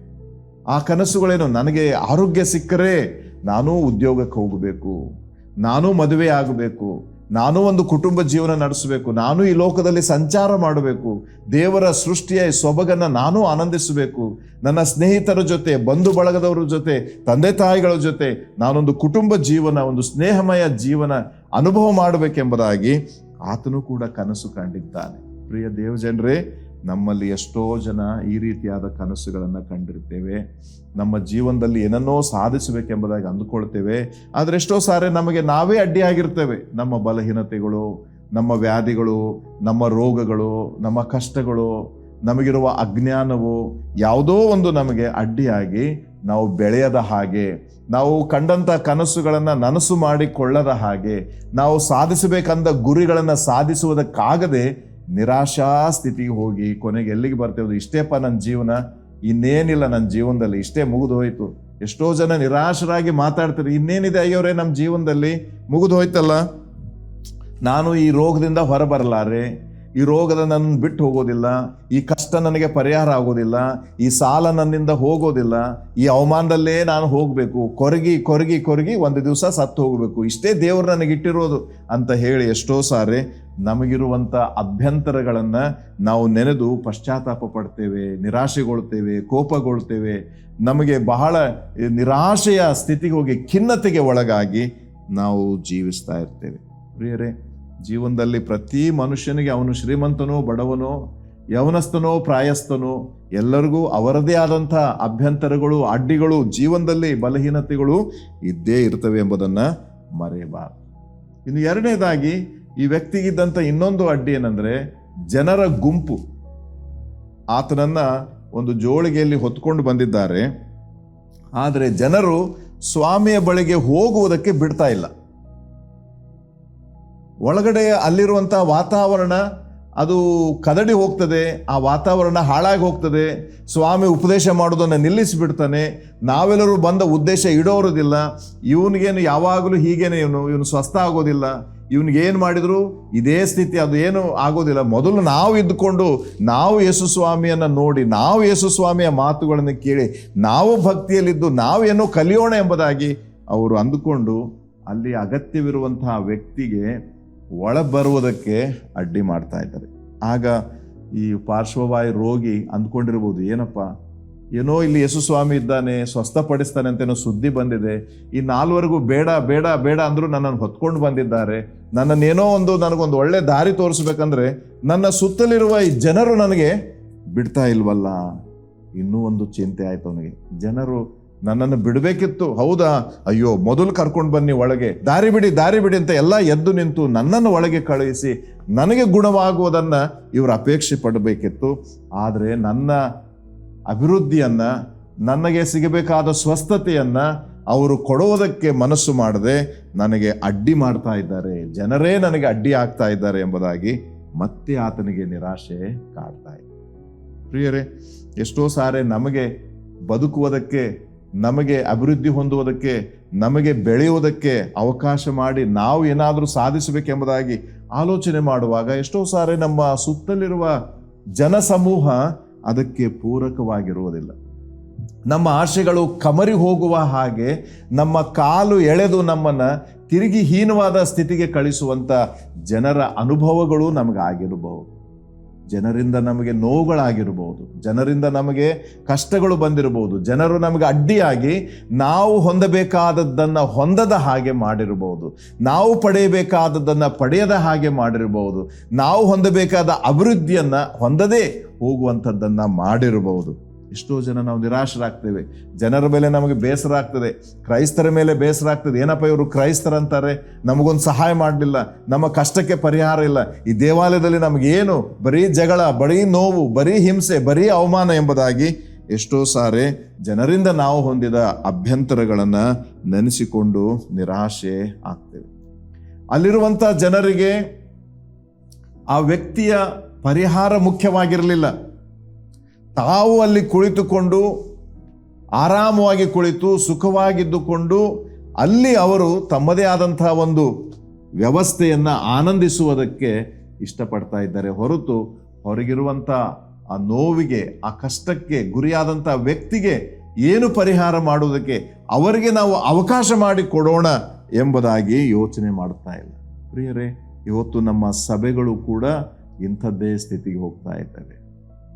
Speaker 1: ಆ ಕನಸುಗಳೇನು ನನಗೆ ಆರೋಗ್ಯ ಸಿಕ್ಕರೆ ನಾನೂ ಉದ್ಯೋಗಕ್ಕೆ ಹೋಗಬೇಕು, ನಾನೂ ಮದುವೆ ಆಗಬೇಕು, ನಾನು ಒಂದು ಕುಟುಂಬ ಜೀವನ ನಡೆಸಬೇಕು, ನಾನು ಈ ಲೋಕದಲ್ಲಿ ಸಂಚಾರ ಮಾಡಬೇಕು, ದೇವರ ಸೃಷ್ಟಿಯ ಸೊಬಗನ್ನು ನಾನು ಆನಂದಿಸಬೇಕು, ನನ್ನ ಸ್ನೇಹಿತರ ಜೊತೆ, ಬಂಧು ಬಳಗದವರ ಜೊತೆ, ತಂದೆ ತಾಯಿಗಳ ಜೊತೆ ನಾನೊಂದು ಕುಟುಂಬ ಜೀವನ, ಒಂದು ಸ್ನೇಹಮಯ ಜೀವನ ಅನುಭವ ಮಾಡಬೇಕೆಂಬುದಾಗಿ ಆತನು ಕೂಡ ಕನಸು ಕಂಡಿದ್ದಾನೆ. ಪ್ರಿಯ ದೇವಜನರೇ ನಮ್ಮಲ್ಲಿ ಎಷ್ಟೋ ಜನ ಈ ರೀತಿಯಾದ ಕನಸುಗಳನ್ನು ಕಂಡಿರ್ತೇವೆ. ನಮ್ಮ ಜೀವನದಲ್ಲಿ ಏನನ್ನೋ ಸಾಧಿಸಬೇಕೆಂಬುದಾಗಿ ಅಂದುಕೊಳ್ತೇವೆ. ಆದರೆ ಎಷ್ಟೋ ಸಾರಿ ನಮಗೆ ನಾವೇ ಅಡ್ಡಿಯಾಗಿರ್ತೇವೆ. ನಮ್ಮ ಬಲಹೀನತೆಗಳು, ನಮ್ಮ ವ್ಯಾಧಿಗಳು, ನಮ್ಮ ರೋಗಗಳು, ನಮ್ಮ ಕಷ್ಟಗಳು, ನಮಗಿರುವ ಅಜ್ಞಾನವು ಯಾವುದೋ ಒಂದು ನಮಗೆ ಅಡ್ಡಿಯಾಗಿ ನಾವು ಬೆಳೆಯದ ಹಾಗೆ, ನಾವು ಕಂಡಂಥ ಕನಸುಗಳನ್ನು ನನಸು ಮಾಡಿಕೊಳ್ಳದ ಹಾಗೆ, ನಾವು ಸಾಧಿಸಬೇಕಂದ ಗುರಿಗಳನ್ನು ಸಾಧಿಸುವುದಕ್ಕಾಗದೆ ನಿರಾಶಾ ಸ್ಥಿತಿಗೆ ಹೋಗಿ ಕೊನೆಗೆ ಎಲ್ಲಿಗೆ ಬರ್ತೇವೆ ಇಷ್ಟೇಪ್ಪ ನನ್ನ ಜೀವನ, ಇನ್ನೇನಿಲ್ಲ ನನ್ನ ಜೀವನದಲ್ಲಿ, ಇಷ್ಟೇ ಮುಗಿದು ಹೋಯ್ತು. ಎಷ್ಟೋ ಜನ ನಿರಾಶರಾಗಿ ಮಾತಾಡ್ತಾರೆ, ಇನ್ನೇನಿದೆ ಅಯ್ಯೋರೇ ನಮ್ಮ ಜೀವನದಲ್ಲಿ, ಮುಗಿದು ಹೋಯ್ತಲ್ಲ? ನಾನು ಈ ರೋಗದಿಂದ ಹೊರಬರಲಾರೆ ಈ ರೋಗದ ನನ್ನ ಬಿಟ್ಟು ಹೋಗೋದಿಲ್ಲ, ಈ ಕಷ್ಟ ನನಗೆ ಪರಿಹಾರ ಆಗೋದಿಲ್ಲ, ಈ ಸಾಲ ನನ್ನಿಂದ ಹೋಗೋದಿಲ್ಲ, ಈ ಅವಮಾನದಲ್ಲೇ ನಾನು ಹೋಗಬೇಕು, ಕೊರಗಿ ಕೊರಗಿ ಕೊರಗಿ ಒಂದು ದಿವಸ ಸತ್ತು ಹೋಗಬೇಕು, ಇಷ್ಟೇ ದೇವರು ನನಗೆ ಇಟ್ಟಿರೋದು ಅಂತ ಹೇಳಿ ಎಷ್ಟೋ ಸಾರಿ ನಮಗಿರುವಂಥ ಅಭ್ಯಂತರಗಳನ್ನು ನಾವು ನೆನೆದು ಪಶ್ಚಾತ್ತಾಪ ಪಡ್ತೇವೆ, ನಿರಾಶೆಗೊಳ್ತೇವೆ, ಕೋಪಗೊಳ್ತೇವೆ, ನಮಗೆ ಬಹಳ ನಿರಾಶೆಯ ಸ್ಥಿತಿಗೆ ಹೋಗಿ ಖಿನ್ನತೆಗೆ ಒಳಗಾಗಿ ನಾವು ಜೀವಿಸ್ತಾ ಇರ್ತೇವೆ. ಪ್ರಿಯರೇ ಜೀವನದಲ್ಲಿ ಪ್ರತಿ ಮನುಷ್ಯನಿಗೆ ಅವನು ಶ್ರೀಮಂತನೋ ಬಡವನೋ, ಯವನಸ್ಥನೋ ಪ್ರಾಯಸ್ಥನೋ, ಎಲ್ಲರಿಗೂ ಅವರದೇ ಆದಂಥ ಅಭ್ಯಂತರಗಳು, ಅಡ್ಡಿಗಳು, ಜೀವನದಲ್ಲಿ ಬಲಹೀನತೆಗಳು ಇದ್ದೇ ಇರ್ತವೆ ಎಂಬುದನ್ನು ಮರೆಯಬಾರದು ಇನ್ನು ಎರಡನೇದಾಗಿ ಈ ವ್ಯಕ್ತಿಗಿದ್ದಂಥ ಇನ್ನೊಂದು ಅಡ್ಡಿ ಏನಂದರೆ ಜನರ ಗುಂಪು. ಆತನನ್ನು ಒಂದು ಜೋಳಿಗೆಯಲ್ಲಿ ಹೊತ್ಕೊಂಡು ಬಂದಿದ್ದಾರೆ. ಆದರೆ ಜನರು ಸ್ವಾಮಿಯ ಬಳಿಗೆ ಹೋಗುವುದಕ್ಕೆ ಬಿಡ್ತಾ ಇಲ್ಲ. ಒಳಗಡೆ ಅಲ್ಲಿರುವಂಥ ವಾತಾವರಣ ಅದು ಕದಡಿ ಹೋಗ್ತದೆ, ಆ ವಾತಾವರಣ ಹಾಳಾಗಿ ಹೋಗ್ತದೆ, ಸ್ವಾಮಿ ಉಪದೇಶ ಮಾಡೋದನ್ನು ನಿಲ್ಲಿಸಿಬಿಡ್ತಾನೆ, ನಾವೆಲ್ಲರೂ ಬಂದ ಉದ್ದೇಶ ಇಡೋರೋದಿಲ್ಲ, ಇವನಿಗೇನು ಯಾವಾಗಲೂ ಹೀಗೇನೆ ಇವನು ಇವನು ಸ್ವಸ್ಥ ಆಗೋದಿಲ್ಲ, ಇವನಿಗೆ ಏನು ಮಾಡಿದ್ರು? ಇದೇ ಸ್ಥಿತಿ, ಅದು ಏನು ಆಗೋದಿಲ್ಲ. ಮೊದಲು ನಾವು ಇದ್ದುಕೊಂಡು ನಾವು ಯೇಸು ಸ್ವಾಮಿಯನ್ನು ನೋಡಿ, ನಾವು ಯೇಸು ಸ್ವಾಮಿಯ ಮಾತುಗಳನ್ನು ಕೇಳಿ, ನಾವು ಭಕ್ತಿಯಲ್ಲಿದ್ದು ನಾವೇನೋ ಕಲಿಯೋಣ ಎಂಬುದಾಗಿ ಅವರು ಅಂದುಕೊಂಡು ಅಲ್ಲಿ ಅಗತ್ಯವಿರುವಂತಹ ವ್ಯಕ್ತಿಗೆ ಒಳ ಬರುವುದಕ್ಕೆ ಅಡ್ಡಿ ಮಾಡ್ತಾ ಇದ್ದಾರೆ. ಆಗ ಈ ಪಾರ್ಶ್ವವಾಯು ರೋಗಿ ಅಂದ್ಕೊಂಡಿರ್ಬೋದು, ಏನಪ್ಪ? ಏನೋ ಇಲ್ಲಿ ಯೇಸು ಸ್ವಾಮಿ ಇದ್ದಾನೆ, ಸ್ವಸ್ಥಪಡಿಸ್ತಾನೆ ಅಂತೇನೋ ಸುದ್ದಿ ಬಂದಿದೆ. ಈ ನಾಲ್ವರೆಗೂ ಬೇಡ ಬೇಡ ಬೇಡ ಅಂದರೂ ನನ್ನನ್ನು ಹೊತ್ಕೊಂಡು ಬಂದಿದ್ದಾರೆ. ನನ್ನನ್ನೇನೋ ಒಂದು, ನನಗೊಂದು ಒಳ್ಳೆ ದಾರಿ ತೋರಿಸ್ಬೇಕಂದ್ರೆ ನನ್ನ ಸುತ್ತಲಿರುವ ಈ ಜನರು ನನಗೆ ಬಿಡ್ತಾ ಇಲ್ವಲ್ಲ? ಇನ್ನೂ ಒಂದು ಚಿಂತೆ ಆಯ್ತು ಅವನಿಗೆ. ಜನರು ನನ್ನನ್ನು ಬಿಡಬೇಕಿತ್ತು. ಹೌದಾ? ಅಯ್ಯೋ, ಮೊದಲು ಕರ್ಕೊಂಡು ಬನ್ನಿ ಒಳಗೆ. ದಾರಿ ಬಿಡಿ ದಾರಿ ಬಿಡಿ ಅಂತ ಎಲ್ಲ ಎದ್ದು ನಿಂತು ನನ್ನನ್ನು ಒಳಗೆ ಕಳುಹಿಸಿ ನನಗೆ ಗುಣವಾಗುವುದನ್ನು ಇವರು ಅಪೇಕ್ಷೆ ಪಡಬೇಕಿತ್ತು. ಆದರೆ ನನ್ನ ಅಭಿವೃದ್ಧಿಯನ್ನು, ನನಗೆ ಸಿಗಬೇಕಾದ ಸ್ವಸ್ಥತೆಯನ್ನು ಅವರು ಕೊಡುವುದಕ್ಕೆ ಮನಸ್ಸು ಮಾಡದೆ ನನಗೆ ಅಡ್ಡಿ ಮಾಡ್ತಾ ಇದ್ದಾರೆ. ಜನರೇ ನನಗೆ ಅಡ್ಡಿ ಆಗ್ತಾ ಇದ್ದಾರೆ ಎಂಬುದಾಗಿ ಮತ್ತೆ ಆತನಿಗೆ ನಿರಾಶೆ ಕಾಡ್ತಾ ಇದೆ. ಪ್ರಿಯರೇ, ಎಷ್ಟೋ ಸಾರಿ ನಮಗೆ ಬದುಕುವುದಕ್ಕೆ ನಮಗೆ ಅಭಿವೃದ್ಧಿ ಹೊಂದುವುದಕ್ಕೆ, ನಮಗೆ ಬೆಳೆಯುವುದಕ್ಕೆ ಅವಕಾಶ ಮಾಡಿ ನಾವು ಏನಾದರೂ ಸಾಧಿಸಬೇಕೆಂಬುದಾಗಿ ಆಲೋಚನೆ ಮಾಡುವಾಗ ಎಷ್ಟೋ ಸಾರಿ ನಮ್ಮ ಸುತ್ತಲಿರುವ ಜನಸಮೂಹ ಅದಕ್ಕೆ ಪೂರಕವಾಗಿರುವುದಿಲ್ಲ. ನಮ್ಮ ಆಶೆಗಳು ಕಮರಿ ಹೋಗುವ ಹಾಗೆ ನಮ್ಮ ಕಾಲು ಎಳೆದು ನಮ್ಮನ್ನು ತಿರುಗಿ ಹೀನವಾದ ಸ್ಥಿತಿಗೆ ಕಳಿಸುವಂಥ ಜನರ ಅನುಭವಗಳು ನಮಗಾಗಿರಬಹುದು. ಜನರಿಂದ ನಮಗೆ ನೋವುಗಳಾಗಿರ್ಬೋದು ಜನರಿಂದ ನಮಗೆ ಕಷ್ಟಗಳು ಬಂದಿರಬಹುದು, ಜನರು ನಮಗೆ ಅಡ್ಡಿಯಾಗಿ ನಾವು ಹೊಂದಬೇಕಾದದ್ದನ್ನು ಹೊಂದದ ಹಾಗೆ ಮಾಡಿರಬಹುದು, ನಾವು ಪಡೆಯಬೇಕಾದದ್ದನ್ನು ಪಡೆಯದ ಹಾಗೆ ಮಾಡಿರಬಹುದು, ನಾವು ಹೊಂದಬೇಕಾದ ಅಭಿವೃದ್ಧಿಯನ್ನು ಹೊಂದದೇ ಹೋಗುವಂಥದ್ದನ್ನು ಮಾಡಿರಬಹುದು. ಎಷ್ಟೋ ಜನ ನಾವು ನಿರಾಶರಾಗ್ತೇವೆ ಜನರ ಮೇಲೆ ನಮಗೆ ಬೇಸರ ಆಗ್ತದೆ. ಕ್ರೈಸ್ತರ ಮೇಲೆ ಬೇಸರ ಆಗ್ತದೆ. ಏನಪ್ಪ ಇವರು ಕ್ರೈಸ್ತರ ಅಂತಾರೆ? ನಮಗೊಂದು ಸಹಾಯ ಮಾಡಲಿಲ್ಲ. ನಮ್ಮ ಕಷ್ಟಕ್ಕೆ ಪರಿಹಾರ ಇಲ್ಲ. ಈ ದೇವಾಲಯದಲ್ಲಿ ನಮಗೇನು? ಬರೀ ಜಗಳ, ಬರೀ ನೋವು, ಬರೀ ಹಿಂಸೆ, ಬರೀ ಅವಮಾನ ಎಂಬುದಾಗಿ ಎಷ್ಟೋ ಸಾರಿ ಜನರಿಂದ ನಾವು ಹೊಂದಿದ ಅಭ್ಯಂತರಗಳನ್ನು ನೆನೆಸಿಕೊಂಡು ನಿರಾಶೆ ಆಗ್ತೇವೆ. ಅಲ್ಲಿರುವಂಥ ಜನರಿಗೆ ಆ ವ್ಯಕ್ತಿಯ ಪರಿಹಾರ ಮುಖ್ಯವಾಗಿರಲಿಲ್ಲ. ತಾವು ಅಲ್ಲಿ ಕುಳಿತುಕೊಂಡು, ಆರಾಮವಾಗಿ ಕುಳಿತು, ಸುಖವಾಗಿದ್ದುಕೊಂಡು, ಅಲ್ಲಿ ಅವರು ತಮ್ಮದೇ ಆದಂತಹ ಒಂದು ವ್ಯವಸ್ಥೆಯನ್ನು ಆನಂದಿಸುವುದಕ್ಕೆ ಇಷ್ಟಪಡ್ತಾ ಇದ್ದಾರೆ. ಹೊರತು ಹೊರಗಿರುವಂಥ ಆ ನೋವಿಗೆ, ಆ ಕಷ್ಟಕ್ಕೆ ಗುರಿಯಾದಂಥ ವ್ಯಕ್ತಿಗೆ ಏನು ಪರಿಹಾರ ಮಾಡುವುದಕ್ಕೆ ಅವರಿಗೆ ನಾವು ಅವಕಾಶ ಮಾಡಿ ಕೊಡೋಣ ಎಂಬುದಾಗಿ ಯೋಚನೆ ಮಾಡ್ತಾ ಇಲ್ಲ. ಪ್ರಿಯರೇ, ಇವತ್ತು ನಮ್ಮ ಸಭೆಗಳು ಕೂಡ ಇಂಥದ್ದೇ ಸ್ಥಿತಿಗೆ ಹೋಗ್ತಾ ಇದ್ದಾವೆ.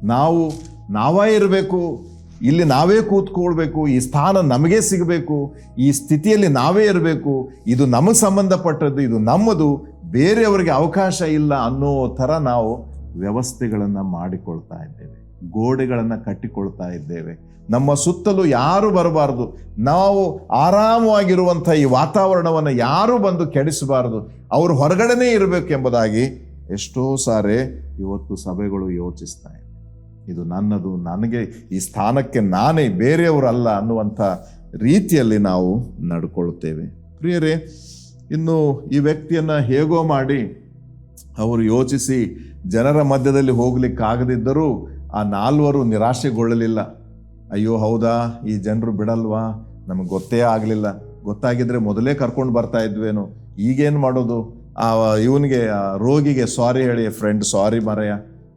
Speaker 1: ನಾವು, ನಾವೇ ಇರಬೇಕು, ಇಲ್ಲಿ ನಾವೇ ಕೂತ್ಕೊಳ್ಬೇಕು, ಈ ಸ್ಥಾನ ನಮಗೆ ಸಿಗಬೇಕು, ಈ ಸ್ಥಿತಿಯಲ್ಲಿ ನಾವೇ ಇರಬೇಕು, ಇದು ನಮಗೆ ಸಂಬಂಧಪಟ್ಟದ್ದು, ಇದು ನಮ್ಮದು, ಬೇರೆಯವರಿಗೆ ಅವಕಾಶ ಇಲ್ಲ ಅನ್ನೋ ಥರ ನಾವು ವ್ಯವಸ್ಥೆಗಳನ್ನು ಮಾಡಿಕೊಳ್ತಾ ಇದ್ದೇವೆ, ಗೋಡೆಗಳನ್ನು ಕಟ್ಟಿಕೊಳ್ತಾ ಇದ್ದೇವೆ. ನಮ್ಮ ಸುತ್ತಲೂ ಯಾರು ಬರಬಾರ್ದು. ನಾವು ಆರಾಮವಾಗಿರುವಂಥ ಈ ವಾತಾವರಣವನ್ನು ಯಾರು ಬಂದು ಕೆಡಿಸಬಾರ್ದು. ಅವರು ಹೊರಗಡೆನೇ ಇರಬೇಕೆಂಬುದಾಗಿ ಎಷ್ಟೋ ಸಾರಿ ಇವತ್ತು ಸಭೆಗಳು ಯೋಚಿಸ್ತಾ ಇವೆ ಇದು ನನ್ನದು, ನನಗೆ ಈ ಸ್ಥಾನಕ್ಕೆ ನಾನೇ ಬೇರೆಯವರಲ್ಲ ಅನ್ನುವಂಥ ರೀತಿಯಲ್ಲಿ ನಾವು ನಡ್ಕೊಳ್ತೇವೆ ಪ್ರಿಯರೇ, ಇನ್ನು ಈ ವ್ಯಕ್ತಿಯನ್ನು ಹೇಗೋ ಮಾಡಿ ಅವರು ಯೋಚಿಸಿ ಜನರ ಮಧ್ಯದಲ್ಲಿ ಹೋಗ್ಲಿಕ್ಕಾಗದಿದ್ದರೂ ಆ ನಾಲ್ವರು ನಿರಾಶೆಗೊಳ್ಳಲಿಲ್ಲ. ಅಯ್ಯೋ ಹೌದಾ, ಈ ಜನರು ಬಿಡಲ್ವಾ? ನಮಗೆ ಗೊತ್ತೇ ಆಗಲಿಲ್ಲ. ಗೊತ್ತಾಗಿದ್ರೆ ಮೊದಲೇ ಕರ್ಕೊಂಡು ಬರ್ತಾ ಇದ್ವೇನು? ಈಗೇನು ಮಾಡೋದು? ಆ, ಇವನಿಗೆ ರೋಗಿಗೆ ಸಾರಿ ಹೇಳಿ ಫ್ರೆಂಡ್ ಸಾರಿ ಮರೆಯ.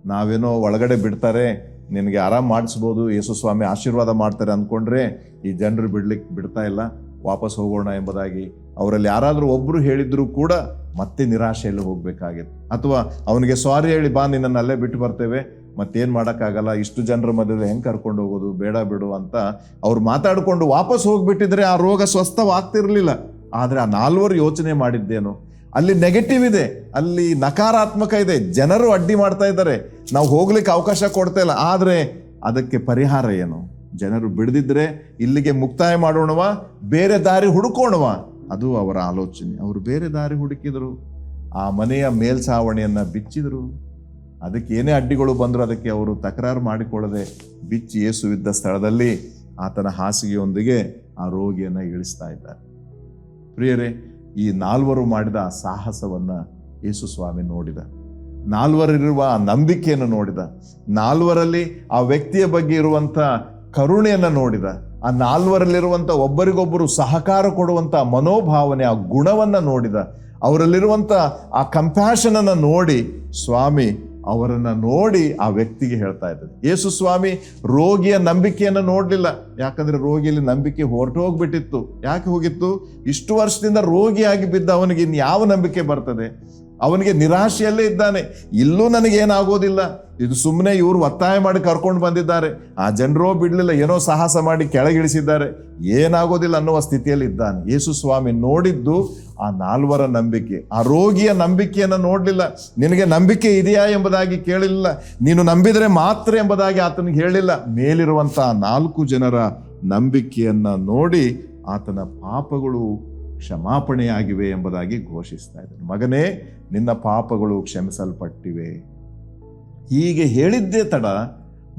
Speaker 1: ನಾವೇನೋ ಒಳಗಡೆ ಬಿಡ್ತಾರೆ, ನಿನಗೆ ಆರಾಮ್ ಮಾಡಿಸ್ಬೋದು, ಯೇಸು ಸ್ವಾಮಿ ಆಶೀರ್ವಾದ ಮಾಡ್ತಾರೆ ಅಂದ್ಕೊಂಡ್ರೆ ಈ ಜನರು ಬಿಡ್ಲಿಕ್ಕೆ ಬಿಡ್ತಾ ಇಲ್ಲ. ವಾಪಸ್ ಹೋಗೋಣ ಎಂಬುದಾಗಿ ಅವರಲ್ಲಿ ಯಾರಾದರೂ ಒಬ್ಬರು ಹೇಳಿದ್ರು ಕೂಡ ಮತ್ತೆ ನಿರಾಶೆಯಲ್ಲಿ ಹೋಗಬೇಕಾಗಿತ್ತು. ಅಥವಾ ಅವನಿಗೆ ಸಾರಿ ಹೇಳಿ ಬಾ, ನಿನ್ನನ್ನು ಅಲ್ಲೇ ಬಿಟ್ಟು ಬರ್ತೇವೆ. ಮತ್ತೇನು ಮಾಡೋಕ್ಕಾಗಲ್ಲ, ಇಷ್ಟು ಜನರ ಮಧ್ಯದಲ್ಲಿ ಹೆಂಗೆ ಕರ್ಕೊಂಡು ಹೋಗೋದು, ಬೇಡ ಬಿಡು ಅಂತ ಅವ್ರು ಮಾತಾಡಿಕೊಂಡು ವಾಪಸ್ ಹೋಗ್ಬಿಟ್ಟಿದ್ರೆ ಆ ರೋಗ ಸ್ವಸ್ಥವಾಗ್ತಿರಲಿಲ್ಲ. ಆದರೆ ಆ ನಾಲ್ವರು ಯೋಚನೆ ಮಾಡಿದ್ದೇನು? ಅಲ್ಲಿ ನೆಗೆಟಿವ್ ಇದೆ. ಅಲ್ಲಿ ನಕಾರಾತ್ಮಕ ಇದೆ. ಜನರು ಅಡ್ಡಿ ಮಾಡ್ತಾ ಇದ್ದಾರೆ. ನಾವು ಹೋಗ್ಲಿಕ್ಕೆ ಅವಕಾಶ ಕೊಡ್ತಾ ಇಲ್ಲ. ಆದರೆ ಅದಕ್ಕೆ ಪರಿಹಾರ ಏನು? ಜನರು ಬಿಡದಿದ್ರೆ ಇಲ್ಲಿಗೆ ಮುಕ್ತಾಯ ಮಾಡೋಣವ? ಬೇರೆ ದಾರಿ ಹುಡುಕೋಣವ? ಅದು ಅವರ ಆಲೋಚನೆ. ಅವರು ಬೇರೆ ದಾರಿ ಹುಡುಕಿದರು. ಆ ಮನೆಯ ಮೇಲ್ಸಾವಣಿಯನ್ನ ಬಿಚ್ಚಿದರು. ಅದಕ್ಕೆ ಏನೇ ಅಡ್ಡಿಗಳು ಬಂದರೂ ಅದಕ್ಕೆ ಅವರು ತಕರಾರು ಮಾಡಿಕೊಳ್ಳದೆ ಬಿಚ್ಚಿ ಏಸುವಿದ್ದ ಸ್ಥಳದಲ್ಲಿ ಆತನ ಹಾಸಿಗೆಯೊಂದಿಗೆ ಆ ರೋಗಿಯನ್ನು ಇಳಿಸ್ತಾ ಇದ್ದಾರೆ. ಪ್ರಿಯರೇ ಈ ನಾಲ್ವರು ಮಾಡಿದ ಆ ಸಾಹಸವನ್ನು ಯೇಸು ಸ್ವಾಮಿ ನೋಡಿದ. ನಾಲ್ವರಿರುವ ಆ ನಂಬಿಕೆಯನ್ನು ನೋಡಿದ. ನಾಲ್ವರಲ್ಲಿ ಆ ವ್ಯಕ್ತಿಯ ಬಗ್ಗೆ ಇರುವಂಥ ಕರುಣೆಯನ್ನು ನೋಡಿದ. ಆ ನಾಲ್ವರಲ್ಲಿರುವಂಥ ಒಬ್ಬರಿಗೊಬ್ಬರು ಸಹಕಾರ ಕೊಡುವಂಥ ಮನೋಭಾವನೆ, ಆ ಗುಣವನ್ನು ನೋಡಿದ. ಅವರಲ್ಲಿರುವಂಥ ಆ ಕಂಪ್ಯಾಷನನ್ನು ನೋಡಿ ಸ್ವಾಮಿ ಅವರನ್ನ ನೋಡಿ ಆ ವ್ಯಕ್ತಿಗೆ ಹೇಳ್ತಾ ಇದ್ದಾರೆ ಯೇಸು ಸ್ವಾಮಿ, ರೋಗಿಯ ನಂಬಿಕೆಯನ್ನು ನೋಡಲಿಲ್ಲ. ಯಾಕಂದರೆ ರೋಗಿಯಲ್ಲಿ ನಂಬಿಕೆ ಹೊರಟು ಹೋಗ್ಬಿಟ್ಟಿತ್ತು. ಯಾಕೆ ಹೋಗಿತ್ತು? ಇಷ್ಟು ವರ್ಷದಿಂದ ರೋಗಿಯಾಗಿ ಬಿದ್ದ ಅವನಿಗೆ ಇನ್ನು ಯಾವ ನಂಬಿಕೆ ಬರ್ತದೆ? ಅವನಿಗೆ ನಿರಾಶೆಯಲ್ಲೇ ಇದ್ದಾನೆ. ಇಲ್ಲೂ ನನಗೇನಾಗೋದಿಲ್ಲ. ಇದು ಸುಮ್ಮನೆ ಇವರು ಒತ್ತಾಯ ಮಾಡಿ ಕರ್ಕೊಂಡು ಬಂದಿದ್ದಾರೆ. ಆ ಜನರೋ ಬಿಡಲಿಲ್ಲ, ಏನೋ ಸಾಹಸ ಮಾಡಿ ಕೆಳಗಿಳಿಸಿದ್ದಾರೆ. ಏನಾಗೋದಿಲ್ಲ ಅನ್ನುವ ಸ್ಥಿತಿಯಲ್ಲಿ ಇದ್ದಾನೆ. ಯೇಸು ಸ್ವಾಮಿ ನೋಡಿದ್ದು ಆ ನಾಲ್ವರ ನಂಬಿಕೆ. ಆ ರೋಗಿಯ ನಂಬಿಕೆಯನ್ನು ನೋಡಲಿಲ್ಲ. ನಿನಗೆ ನಂಬಿಕೆ ಇದೆಯಾ ಎಂಬುದಾಗಿ ಕೇಳಲಿಲ್ಲ ನೀನು ನಂಬಿದರೆ ಮಾತ್ರ ಎಂಬುದಾಗಿ ಆತನಿಗೆ ಹೇಳಿಲ್ಲ. ಮೇಲಿರುವಂತಹ ನಾಲ್ಕು ಜನರ ನಂಬಿಕೆಯನ್ನು ನೋಡಿ ಆತನ ಪಾಪಗಳು ಕ್ಷಮಾಪಣೆಯಾಗಿವೆ ಎಂಬುದಾಗಿ ಘೋಷಿಸ್ತಾ ಇದ್ದಾನೆ. ಮಗನೇ ನಿನ್ನ ಪಾಪಗಳು ಕ್ಷಮಿಸಲ್ಪಟ್ಟಿವೆ. ಹೀಗೆ ಹೇಳಿದ್ದೇ ತಡ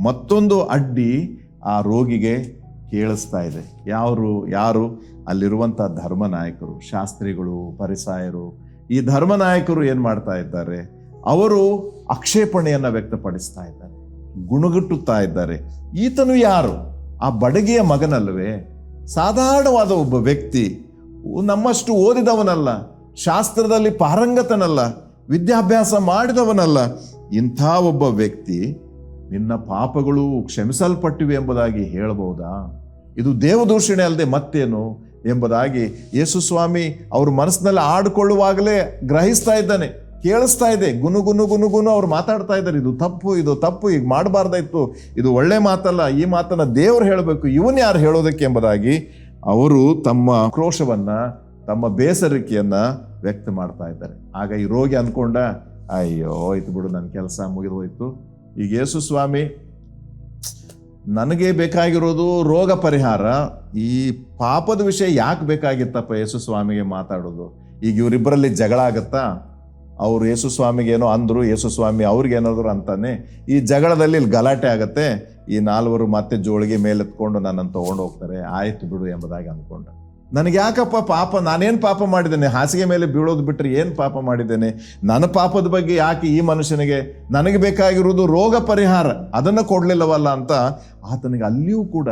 Speaker 1: ಮತ್ತೊಂದು ಅಡ್ಡಿ ಆ ರೋಗಿಗೆ ಕೇಳಿಸ್ತಾ ಇದೆ. ಯಾರು ಯಾರು? ಅಲ್ಲಿರುವಂಥ ಧರ್ಮನಾಯಕರು, ಶಾಸ್ತ್ರಿಗಳು, ಪರಿಸಾಯರು. ಈ ಧರ್ಮನಾಯಕರು ಏನು ಮಾಡ್ತಾ ಇದ್ದಾರೆ? ಅವರು ಆಕ್ಷೇಪಣೆಯನ್ನು ವ್ಯಕ್ತಪಡಿಸ್ತಾ ಇದ್ದಾರೆ. ಗುಣಗುಟ್ಟುತ್ತಾ ಇದ್ದಾರೆ. ಈತನು ಯಾರು? ಆ ಬಡಗಿಯ ಮಗನಲ್ವೇ? ಸಾಧಾರಣವಾದ ಒಬ್ಬ ವ್ಯಕ್ತಿ. ನಮ್ಮಷ್ಟು ಓದಿದವನಲ್ಲ. ಶಾಸ್ತ್ರದಲ್ಲಿ ಪಾರಂಗತನಲ್ಲ, ವಿದ್ಯಾಭ್ಯಾಸ ಮಾಡಿದವನಲ್ಲ, ಇಂಥ ಒಬ್ಬ ವ್ಯಕ್ತಿ ನಿನ್ನ ಪಾಪಗಳು ಕ್ಷಮಿಸಲ್ಪಟ್ಟಿವೆ ಎಂಬುದಾಗಿ ಹೇಳಬಹುದಾ? ಇದು ದೇವದೂಷಣೆ ಅಲ್ಲದೆ ಮತ್ತೇನು ಎಂಬುದಾಗಿ ಯೇಸು ಸ್ವಾಮಿ ಅವ್ರ ಮನಸ್ಸಿನಲ್ಲಿ ಆಡಿಕೊಳ್ಳುವಾಗಲೇ ಗ್ರಹಿಸ್ತಾ ಇದ್ದಾನೆ, ಕೇಳಿಸ್ತಾ ಇದೆ, ಗುನು ಗುನು ಗುನು ಗುನು ಅವ್ರು ಮಾತಾಡ್ತಾ ಇದ್ದಾರೆ, ಇದು ತಪ್ಪು ಇದು ತಪ್ಪು ಈಗ ಮಾಡಬಾರ್ದಾಯ್ತು, ಇದು ಒಳ್ಳೆ ಮಾತಲ್ಲ, ಈ ಮಾತನ್ನ ದೇವರು ಹೇಳಬೇಕು, ಇವನ್ ಯಾರು ಹೇಳೋದಕ್ಕೆ ಎಂಬುದಾಗಿ ಅವರು ತಮ್ಮ ಆಕ್ರೋಶವನ್ನು ತಮ್ಮ ಬೇಸರಿಕೆಯನ್ನ ವ್ಯಕ್ತ ಮಾಡ್ತಾ ಇದ್ದಾರೆ. ಆಗ ಈ ರೋಗಿ ಅಂದ್ಕೊಂಡ, ಅಯ್ಯೋ, ಹೋಯ್ತು ಬಿಡು ನನ್ನ ಕೆಲಸ ಮುಗಿದು ಹೋಯ್ತು ಈಗ ಯೇಸು ಸ್ವಾಮಿ, ನನಗೆ ಬೇಕಾಗಿರೋದು ರೋಗ ಪರಿಹಾರ. ಈ ಪಾಪದ ವಿಷಯ ಯಾಕೆ ಬೇಕಾಗಿತ್ತಪ್ಪ ಯೇಸು ಸ್ವಾಮಿಗೆ ಮಾತಾಡೋದು? ಈಗ ಇವರಿಬ್ಬರಲ್ಲಿ ಜಗಳ ಆಗತ್ತಾ? ಅವರು ಯೇಸು ಸ್ವಾಮಿಗೆ ಏನೋ ಅಂದರು, ಯೇಸು ಸ್ವಾಮಿ ಅವ್ರಿಗೇನಾದ್ರು ಅಂತಾನೆ? ಈ ಜಗಳದಲ್ಲಿ ಇಲ್ಲಿ ಗಲಾಟೆ ಆಗತ್ತೆ. ಈ ನಾಲ್ವರು ಮತ್ತೆ ಜೋಳಿಗೆ ಮೇಲೆತ್ಕೊಂಡು ನನ್ನನ್ನು ತೊಗೊಂಡು ಹೋಗ್ತಾರೆ ಆಯಿತು ಬಿಡು ಎಂಬುದಾಗಿ ಅಂದ್ಕೊಂಡ. ನನಗೆ ಯಾಕಪ್ಪ ಪಾಪ? ನಾನೇನು ಪಾಪ ಮಾಡಿದ್ದೇನೆ? ಹಾಸಿಗೆ ಮೇಲೆ ಬೀಳೋದು ಬಿಟ್ಟರೆ ಏನು ಪಾಪ ಮಾಡಿದ್ದೇನೆ? ನನ್ನ ಪಾಪದ ಬಗ್ಗೆ ಯಾಕೆ ಈ ಮನುಷ್ಯನಿಗೆ ನನಗೆ ಬೇಕಾಗಿರುವುದು ರೋಗ ಪರಿಹಾರ? ಅದನ್ನು ಕೊಡಲಿಲ್ಲವಲ್ಲ ಅಂತ ಆತನಿಗೆ ಅಲ್ಲಿಯೂ ಕೂಡ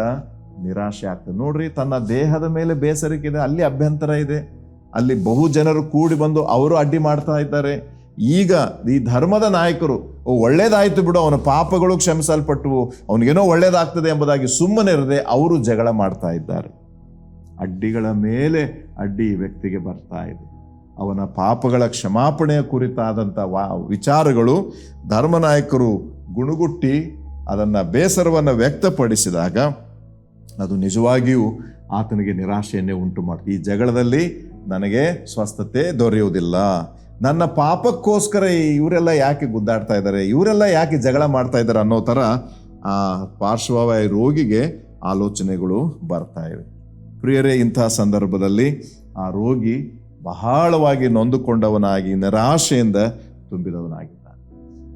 Speaker 1: ನಿರಾಶೆ ಆಗ್ತದೆ. ನೋಡ್ರಿ, ತನ್ನ ದೇಹದ ಮೇಲೆ ಬೇಸರಿಕೆ ಇದೆ, ಅಲ್ಲಿ ಅಭ್ಯಂತರ ಇದೆ. ಅಲ್ಲಿ ಬಹು ಜನರು ಕೂಡಿ ಬಂದು ಅವರು ಅಡ್ಡಿ ಮಾಡ್ತಾ ಇದ್ದಾರೆ. ಈಗ ಈ ಧರ್ಮದ ನಾಯಕರು ಒಳ್ಳೇದಾಯ್ತು ಬಿಡು, ಅವನ ಪಾಪಗಳು ಕ್ಷಮಿಸಲ್ಪಟ್ಟವು, ಅವನಿಗೇನೋ ಒಳ್ಳೇದಾಗ್ತದೆ ಎಂಬುದಾಗಿ ಸುಮ್ಮನೆ ಇರದೆ ಅವರು ಜಗಳ ಮಾಡ್ತಾ ಇದ್ದಾರೆ. ಅಡ್ಡಿಗಳ ಮೇಲೆ ಅಡ್ಡಿ ವ್ಯಕ್ತಿಗೆ ಬರ್ತಾ ಇದೆ. ಅವನ ಪಾಪಗಳ ಕ್ಷಮಾಪಣೆಯ ಕುರಿತಾದಂಥ ವಾ ವಿಚಾರಗಳು ಧರ್ಮನಾಯಕರು ಗುಣಗುಟ್ಟಿ ಅದನ್ನು ಬೇಸರವನ್ನು ವ್ಯಕ್ತಪಡಿಸಿದಾಗ ಅದು ನಿಜವಾಗಿಯೂ ಆತನಿಗೆ ನಿರಾಶೆಯನ್ನೇ ಉಂಟು ಮಾಡ್ತು. ಈ ಜಗಳದಲ್ಲಿ ನನಗೆ ಸ್ವಸ್ಥತೆ ದೊರೆಯುವುದಿಲ್ಲ. ನನ್ನ ಪಾಪಕ್ಕೋಸ್ಕರ ಇವರೆಲ್ಲ ಯಾಕೆ ಗುದ್ದಾಡ್ತಾ ಇದ್ದಾರೆ, ಇವರೆಲ್ಲ ಯಾಕೆ ಜಗಳ ಮಾಡ್ತಾ ಇದ್ದಾರೆ ಅನ್ನೋ ಥರ ಆ ಪಾರ್ಶ್ವವಾಯು ರೋಗಿಗೆ ಆಲೋಚನೆಗಳು ಬರ್ತಾ ಇವೆ. ಪ್ರಿಯರೇ ಇಂತಹ ಸಂದರ್ಭದಲ್ಲಿ ಆ ರೋಗಿ ಬಹಳವಾಗಿ ನೊಂದುಕೊಂಡವನಾಗಿ, ನಿರಾಶೆಯಿಂದ ತುಂಬಿದವನಾಗಿದ್ದಾನೆ.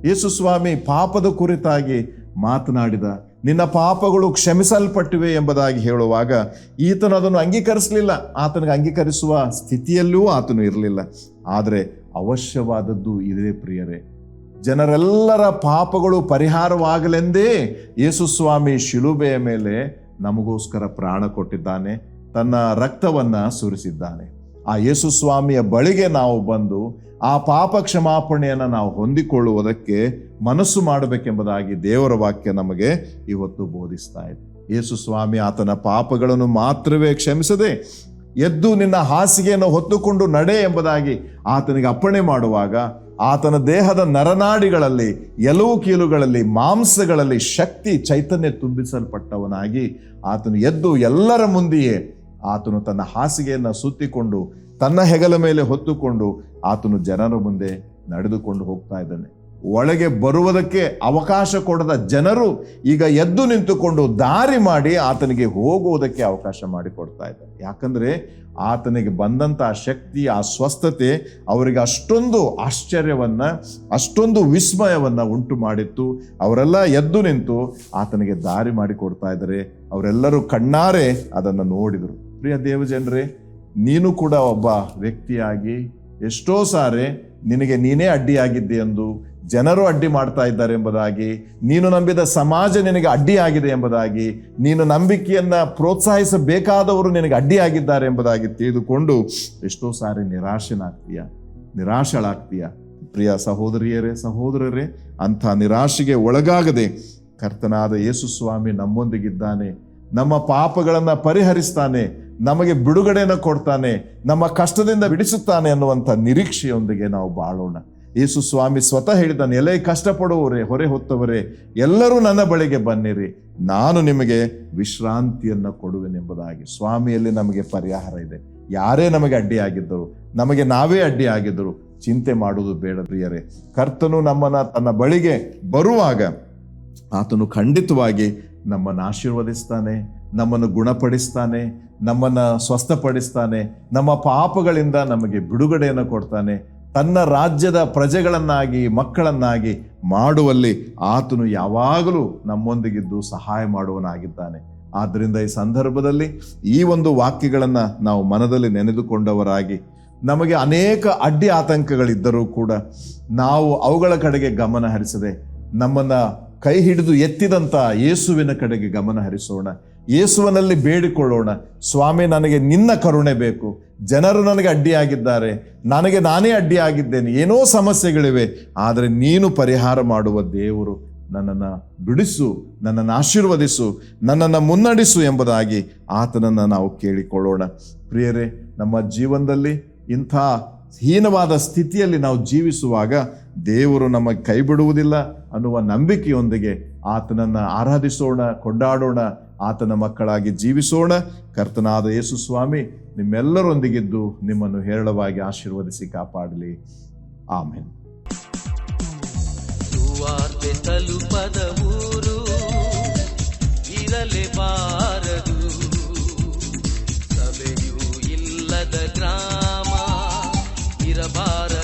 Speaker 1: ಯೇಸು ಸ್ವಾಮಿ ಪಾಪದ ಕುರಿತಾಗಿ ಮಾತನಾಡಿದ, ನಿನ್ನ ಪಾಪಗಳು ಕ್ಷಮಿಸಲ್ಪಟ್ಟಿವೆ ಎಂಬುದಾಗಿ ಹೇಳುವಾಗ ಈತನು ಅದನ್ನು ಅಂಗೀಕರಿಸಲಿಲ್ಲ. ಆತನಿಗೆ ಅಂಗೀಕರಿಸುವ ಸ್ಥಿತಿಯಲ್ಲೂ ಆತನು ಇರಲಿಲ್ಲ. ಆದರೆ ಅವಶ್ಯವಾದದ್ದು ಇದೇ ಪ್ರಿಯರೇ, ಜನರೆಲ್ಲರ ಪಾಪಗಳು ಪರಿಹಾರವಾಗಲೆಂದೇ ಯೇಸುಸ್ವಾಮಿ ಶಿಲುಬೆಯ ಮೇಲೆ ನಮಗೋಸ್ಕರ ಪ್ರಾಣ ಕೊಟ್ಟಿದ್ದಾನೆ. ತನ್ನ ರಕ್ತವನ್ನ ಸುರಿಸಿದ್ದಾನೆ. ಆ ಯೇಸು ಸ್ವಾಮಿಯ ಬಳಿಗೆ ನಾವು ಬಂದು ಆ ಪಾಪ ಕ್ಷಮಾಪಣೆಯನ್ನು ನಾವು ಹೊಂದಿಕೊಳ್ಳುವುದಕ್ಕೆ ಮನಸ್ಸು ಮಾಡಬೇಕೆಂಬುದಾಗಿ ದೇವರ ವಾಕ್ಯ ನಮಗೆ ಇವತ್ತು ಬೋಧಿಸ್ತಾ ಇದೆ. ಯೇಸು ಸ್ವಾಮಿ ಆತನ ಪಾಪಗಳನ್ನು ಮಾತ್ರವೇ ಕ್ಷಮಿಸದೆ ಎದ್ದು ನಿನ್ನ ಹಾಸಿಗೆಯನ್ನು ಹೊತ್ತುಕೊಂಡು ನಡೆ ಎಂಬುದಾಗಿ ಆತನಿಗೆ ಅಪ್ಪಣೆ ಮಾಡುವಾಗ ಆತನ ದೇಹದ ನರನಾಡಿಗಳಲ್ಲಿ ಎಲುವು ಕೀಲುಗಳಲ್ಲಿ ಮಾಂಸಗಳಲ್ಲಿ ಶಕ್ತಿ ಚೈತನ್ಯ ತುಂಬಿಸಲ್ಪಟ್ಟವನಾಗಿ ಆತನು ಎದ್ದು ಎಲ್ಲರ ಮುಂದೆಯೇ ಆತನು ತನ್ನ ಹಾಸಿಗೆಯನ್ನು ಸುತ್ತಿಕೊಂಡು ತನ್ನ ಹೆಗಲ ಮೇಲೆ ಹೊತ್ತುಕೊಂಡು ಆತನು ಜನರ ಮುಂದೆ ನಡೆದುಕೊಂಡು ಹೋಗ್ತಾ ಇದ್ದಾನೆ. ಒಳಗೆ ಬರುವುದಕ್ಕೆ ಅವಕಾಶ ಕೊಡದ ಜನರು ಈಗ ಎದ್ದು ನಿಂತುಕೊಂಡು ದಾರಿ ಮಾಡಿ ಆತನಿಗೆ ಹೋಗುವುದಕ್ಕೆ ಅವಕಾಶ ಮಾಡಿಕೊಡ್ತಾ ಇದ್ದಾರೆ. ಯಾಕಂದರೆ ಆತನಿಗೆ ಬಂದಂಥ ಶಕ್ತಿ, ಆ ಸ್ವಸ್ಥತೆ ಅವರಿಗೆ ಅಷ್ಟೊಂದು ಆಶ್ಚರ್ಯವನ್ನು, ಅಷ್ಟೊಂದು ವಿಸ್ಮಯವನ್ನು ಉಂಟು ಮಾಡಿತ್ತು. ಅವರೆಲ್ಲ ಎದ್ದು ನಿಂತು ಆತನಿಗೆ ದಾರಿ ಮಾಡಿಕೊಡ್ತಾ ಇದ್ದಾರೆ. ಅವರೆಲ್ಲರೂ ಕಣ್ಣಾರೆ ಅದನ್ನು ನೋಡಿದರು. ಪ್ರಿಯ ದೇವಜನರೇ, ನೀನು ಕೂಡ ಒಬ್ಬ ವ್ಯಕ್ತಿಯಾಗಿ ಎಷ್ಟೋ ಸಾರಿ ನಿನಗೆ ನೀನೇ ಅಡ್ಡಿಯಾಗಿದ್ದೆ ಎಂದು ಜನರು ಅಡ್ಡಿ ಮಾಡ್ತಾ ಇದ್ದಾರೆ ಎಂಬುದಾಗಿ, ನೀನು ನಂಬಿದ ಸಮಾಜ ನಿನಗೆ ಅಡ್ಡಿಯಾಗಿದೆ ಎಂಬುದಾಗಿ, ನೀನು ನಂಬಿಕೆಯನ್ನು ಪ್ರೋತ್ಸಾಹಿಸಬೇಕಾದವರು ನಿನಗೆ ಅಡ್ಡಿಯಾಗಿದ್ದಾರೆ ಎಂಬುದಾಗಿ ತಿಳಿದುಕೊಂಡು ಎಷ್ಟೋ ಸಾರಿ ನಿರಾಶೆನಾಗ್ತೀಯ? ನಿರಾಶಳಾಗ್ತೀಯ? ಪ್ರಿಯ ಸಹೋದರಿಯರೇ, ಸಹೋದರರೇ, ಅಂಥ ನಿರಾಶೆಗೆ ಒಳಗಾಗದೆ ಕರ್ತನಾದ ಯೇಸು ಸ್ವಾಮಿ ನಮ್ಮೊಂದಿಗಿದ್ದಾನೆ ನಮ್ಮ ಪಾಪಗಳನ್ನು ಪರಿಹರಿಸ್ತಾನೆ, ನಮಗೆ ಬಿಡುಗಡೆಯನ್ನು ಕೊಡ್ತಾನೆ, ನಮ್ಮ ಕಷ್ಟದಿಂದ ಬಿಡಿಸುತ್ತಾನೆ ಅನ್ನುವಂಥ ನಿರೀಕ್ಷೆಯೊಂದಿಗೆ ನಾವು ಬಾಳೋಣ. ಯೇಸು ಸ್ವಾಮಿ ಸ್ವತಃ ಹೇಳಿದ್ದಾನೆ, ಎಲೆ ಕಷ್ಟಪಡುವವರೇ, ಹೊರೆ ಹೊತ್ತವರೇ, ಎಲ್ಲರೂ ನನ್ನ ಬಳಿಗೆ ಬನ್ನಿರಿ, ನಾನು ನಿಮಗೆ ವಿಶ್ರಾಂತಿಯನ್ನು ಕೊಡುವೆನೆಂಬುದಾಗಿ. ಸ್ವಾಮಿಯಲ್ಲಿ ನಮಗೆ ಪರಿಹಾರ ಇದೆ. ಯಾರೇ ನಮಗೆ ಅಡ್ಡಿಯಾಗಿದ್ದರು, ನಮಗೆ ನಾವೇ ಅಡ್ಡಿಯಾಗಿದ್ದರು ಚಿಂತೆ ಮಾಡುವುದು ಬೇಡ ಪ್ರಿಯರೇ. ಕರ್ತನು ನಮ್ಮನ್ನ ತನ್ನ ಬಳಿಗೆ ಬರುವಾಗ ಆತನು ಖಂಡಿತವಾಗಿ ನಮ್ಮನ್ನು ಆಶೀರ್ವದಿಸ್ತಾನೆ, ನಮ್ಮನ್ನು ಗುಣಪಡಿಸ್ತಾನೆ, ನಮ್ಮನ್ನು ಸ್ವಸ್ಥಪಡಿಸ್ತಾನೆ, ನಮ್ಮ ಪಾಪಗಳಿಂದ ನಮಗೆ ಬಿಡುಗಡೆಯನ್ನು ಕೊಡ್ತಾನೆ, ತನ್ನ ರಾಜ್ಯದ ಪ್ರಜೆಗಳನ್ನಾಗಿ, ಮಕ್ಕಳನ್ನಾಗಿ ಮಾಡುವಲ್ಲಿ ಆತನು ಯಾವಾಗಲೂ ನಮ್ಮೊಂದಿಗಿದ್ದು ಸಹಾಯ ಮಾಡುವನಾಗಿದ್ದಾನೆ. ಆದ್ದರಿಂದ ಈ ಸಂದರ್ಭದಲ್ಲಿ ಈ ಒಂದು ವಾಕ್ಯಗಳನ್ನು ನಾವು ಮನದಲ್ಲಿ ನೆನೆದುಕೊಂಡವರಾಗಿ ನಮಗೆ ಅನೇಕ ಅಡ್ಡಿ ಆತಂಕಗಳಿದ್ದರೂ ಕೂಡ ನಾವು ಅವುಗಳ ಕಡೆಗೆ ಗಮನ ಹರಿಸದೆ ನಮ್ಮನ್ನ ಕೈ ಹಿಡಿದು ಎತ್ತಿದಂಥ ಯೇಸುವಿನ ಕಡೆಗೆ ಗಮನ ಹರಿಸೋಣ. ಯೇಸುವನಲ್ಲಿ ಬೇಡಿಕೊಳ್ಳೋಣ. ಸ್ವಾಮಿ, ನನಗೆ ನಿನ್ನ ಕರುಣೆ ಬೇಕು. ಜನರು ನನಗೆ ಅಡ್ಡಿಯಾಗಿದ್ದಾರೆ. ನನಗೆ ನಾನೇ ಅಡ್ಡಿಯಾಗಿದ್ದೇನೆ. ಏನೋ ಸಮಸ್ಯೆಗಳಿವೆ. ಆದರೆ ನೀನು ಪರಿಹಾರ ಮಾಡುವ ದೇವರು ನನ್ನನ್ನು ಬಿಡಿಸು, ನನ್ನನ್ನು ಆಶೀರ್ವದಿಸು, ನನ್ನನ್ನು ಮುನ್ನಡೆಸು ಎಂಬುದಾಗಿ ಆತನನ್ನು ನಾವು ಕೇಳಿಕೊಳ್ಳೋಣ. ಪ್ರಿಯರೇ, ನಮ್ಮ ಜೀವನದಲ್ಲಿ ಇಂಥ ಹೀನವಾದ ಸ್ಥಿತಿಯಲ್ಲಿ ನಾವು ಜೀವಿಸುವಾಗ ದೇವರು ನಮಗೆ ಕೈ ಬಿಡುವುದಿಲ್ಲ ಅನ್ನುವ ನಂಬಿಕೆಯೊಂದಿಗೆ ಆತನನ್ನು ಆರಾಧಿಸೋಣ, ಕೊಂಡಾಡೋಣ, ಆತನ ಮಕ್ಕಳಾಗಿ ಜೀವಿಸೋಣ. ಕರ್ತನಾದ ಯೇಸು ಸ್ವಾಮಿ, ನಿಮ್ಮೆಲ್ಲರೊಂದಿಗಿದ್ದು ನಿಮ್ಮನ್ನು ಹೇರಳವಾಗಿ ಆಶೀರ್ವದಿಸಿ ಕಾಪಾಡಲಿ. ಆಮೇನ್.
Speaker 2: ತಲುಪದ ಊರು ಸಭೆಯೂ வீரபார